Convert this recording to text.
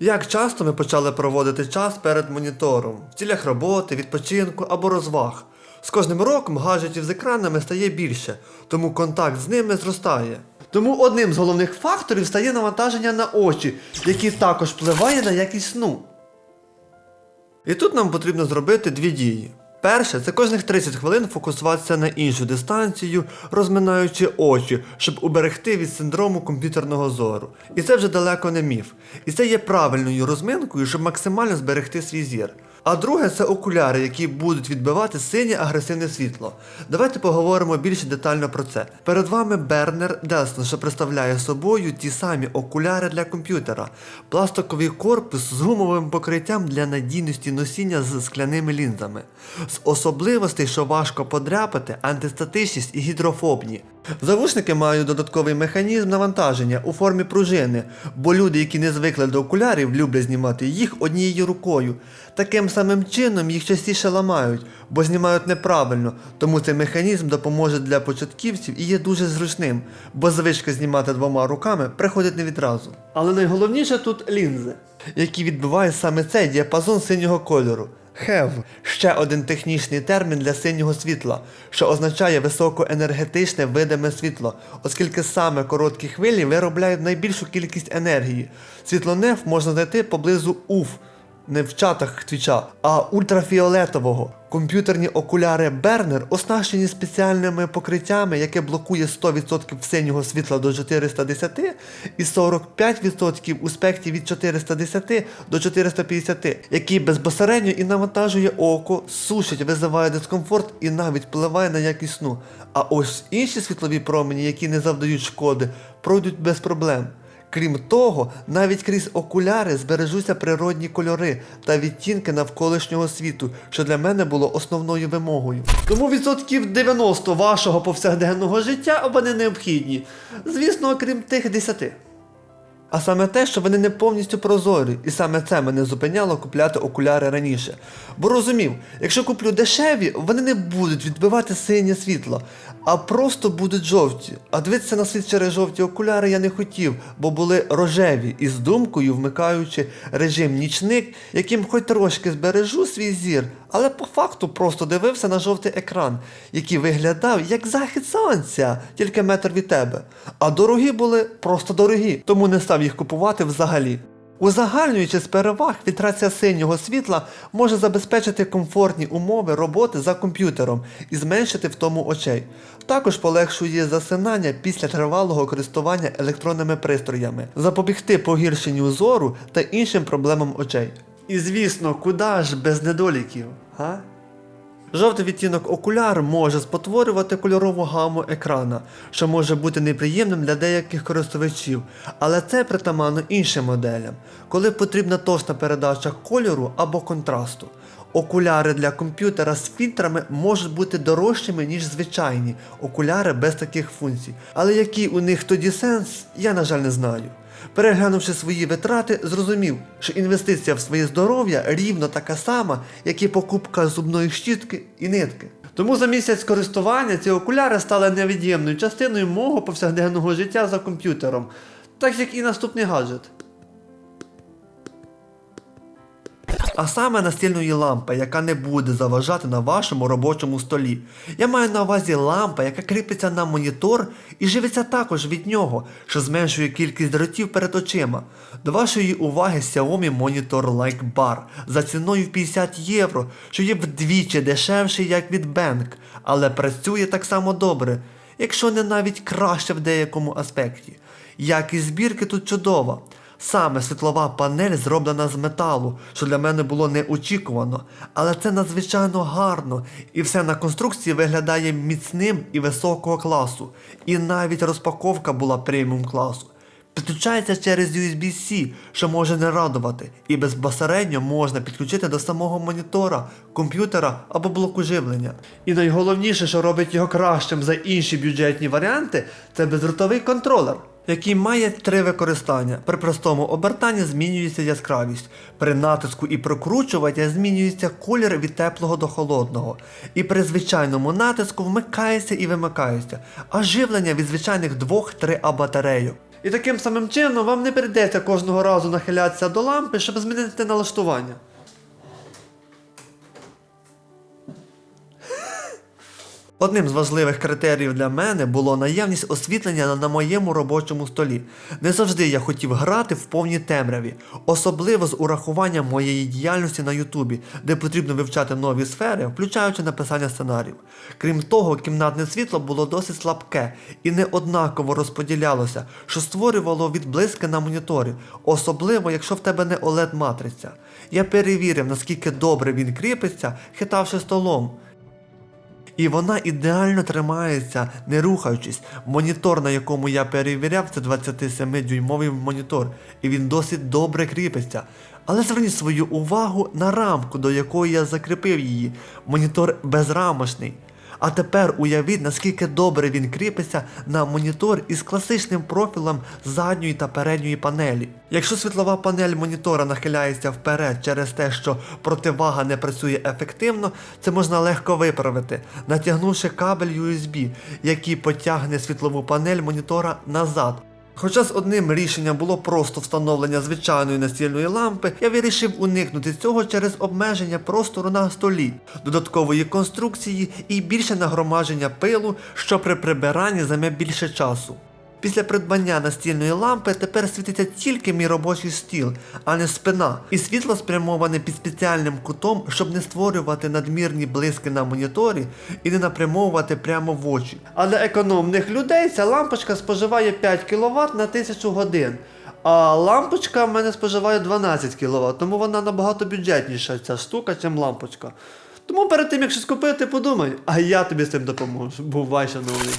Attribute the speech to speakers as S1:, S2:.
S1: Як часто ми почали проводити час перед монітором в цілях роботи, відпочинку або розваг? З кожним роком гаджетів з екранами стає більше, тому контакт з ними зростає. Тому одним з головних факторів стає навантаження на очі, які також впливає на якість сну. І тут нам потрібно зробити дві дії. Перше, це кожних 30 хвилин фокусуватися на іншу дистанцію, розминаючи очі, щоб уберегти від синдрому комп'ютерного зору. І це вже далеко не міф. І це є правильною розминкою, щоб максимально зберегти свій зір. А друге це окуляри, які будуть відбивати синє агресивне світло. Давайте поговоримо більш детально про це. Перед вами Бернер Delson, що представляє собою ті самі окуляри для комп'ютера, пластиковий корпус з гумовим покриттям для надійності носіння з скляними лінзами. З особливостей, що важко подряпати, антистатичність і гідрофобні. Завушники мають додатковий механізм навантаження у формі пружини, бо люди, які не звикли до окулярів, люблять знімати їх однією рукою. Таким самим чином їх частіше ламають, бо знімають неправильно, тому цей механізм допоможе для початківців і є дуже зручним, бо звичка знімати двома руками приходить не відразу. Але найголовніше тут лінзи, які відбивають саме цей діапазон синього кольору. HEV – ще один технічний термін для синього світла, що означає високоенергетичне видиме світло, оскільки саме короткі хвилі виробляють найбільшу кількість енергії. Світлонеф можна знайти поблизу УФ, не в чатах твіча, а ультрафіолетового. Комп'ютерні окуляри Бернер оснащені спеціальними покриттями, яке блокує 100% синього світла до 410 і 45% у спектрі від 410 до 450, який безпосередньо і навантажує око, сушить, визиває дискомфорт і навіть впливає на якість сну. А ось інші світлові промені, які не завдають шкоди, пройдуть без проблем. Крім того, навіть крізь окуляри збережуться природні кольори та відтінки навколишнього світу, що для мене було основною вимогою. Тому відсотків 90 вашого повсякденного життя вони необхідні. Звісно, окрім тих 10. А саме те, що вони не повністю прозорі, і саме це мене зупиняло купляти окуляри раніше. Бо розумів, якщо куплю дешеві, вони не будуть відбивати синє світло, а просто будуть жовті. А дивитися на світ через жовті окуляри я не хотів, бо були рожеві і з думкою вмикаючи режим нічник, яким хоч трошки збережу свій зір, але по факту просто дивився на жовтий екран, який виглядав як захід сонця, тільки метр від тебе. А дорогі були просто дорогі, тому не став їх купувати взагалі. Узагальнюючи з переваг, фільтрація синього світла може забезпечити комфортні умови роботи за комп'ютером і зменшити втому очей. Також полегшує засинання після тривалого користування електронними пристроями, запобігти погіршенню зору та іншим проблемам очей. І звісно, куди ж без недоліків, га? Жовтий відтінок окуляр може спотворювати кольорову гаму екрана, що може бути неприємним для деяких користувачів, але це притаманно іншим моделям, коли потрібна точна передача кольору або контрасту. Окуляри для комп'ютера з фільтрами можуть бути дорожчими, ніж звичайні окуляри без таких функцій. Але який у них тоді сенс, я на жаль не знаю. Переглянувши свої витрати, зрозумів, що інвестиція в своє здоров'я рівно така сама, як і покупка зубної щітки і нитки. Тому за місяць користування ці окуляри стали невід'ємною частиною мого повсякденного життя за комп'ютером, так як і наступний гаджет. А саме настільної лампи, яка не буде заважати на вашому робочому столі. Я маю на увазі лампа, яка кріпиться на монітор і живиться також від нього, що зменшує кількість дротів перед очима. До вашої уваги Xiaomi Monitor Like Bar за ціною в 50 євро, що є вдвічі дешевший, як від Bank, але працює так само добре, якщо не навіть краще в деякому аспекті. Якість збірки тут чудова. Саме світлова панель зроблена з металу, що для мене було неочікувано, але це надзвичайно гарно, і все на конструкції виглядає міцним і високого класу. І навіть розпаковка була преміум класу. Підключається через USB-C, що може не радувати, і безпосередньо можна підключити до самого монітора, комп'ютера або блоку живлення. І найголовніше, що робить його кращим за інші бюджетні варіанти, це бездротовий контролер який має три використання. При простому обертанні змінюється яскравість, при натиску і прокручуванні змінюється колір від теплого до холодного. І при звичайному натиску вмикається і вимикається, а живлення від звичайних 2-3 А батарейок. І таким самим чином вам не прийдеться кожного разу нахилятися до лампи, щоб змінити налаштування. Одним з важливих критеріїв для мене було наявність освітлення на- моєму робочому столі. Не завжди я хотів грати в повній темряві, особливо з урахуванням моєї діяльності на Ютубі, де потрібно вивчати нові сфери, включаючи написання сценаріїв. Крім того, кімнатне світло було досить слабке і не однаково розподілялося, що створювало відблиски на моніторі, особливо якщо в тебе не oled матриця. Я перевірив, наскільки добре він кріпиться, хитавши столом. І вона ідеально тримається, не рухаючись. Монітор, на якому я перевіряв, це 27-дюймовий монітор, і він досить добре кріпиться. Але зверніть свою увагу на рамку, до якої я закріпив її. Монітор безрамочний. А тепер уявіть, наскільки добре він кріпиться на монітор із класичним профілем задньої та передньої панелі. Якщо світлова панель монітора нахиляється вперед через те, що противага не працює ефективно, це можна легко виправити, натягнувши кабель USB, який потягне світлову панель монітора назад. Хоча з одним рішенням було просто встановлення звичайної настільної лампи, я вирішив уникнути цього через обмеження простору на столі, додаткової конструкції і більше нагромадження пилу, що при прибиранні займе більше часу. Після придбання настільної лампи тепер світиться тільки мій робочий стіл, а не спина, і світло спрямоване під спеціальним кутом, щоб не створювати надмірні блиски на моніторі і не напрямовувати прямо в очі. А для економних людей ця лампочка споживає 5 кВт на 1000 годин. А лампочка в мене споживає 12 кВт, тому вона набагато бюджетніша ця штука, ніж лампочка. Тому перед тим, як щось купити, подумай, а я тобі з цим допоможу. Бувай, шановний.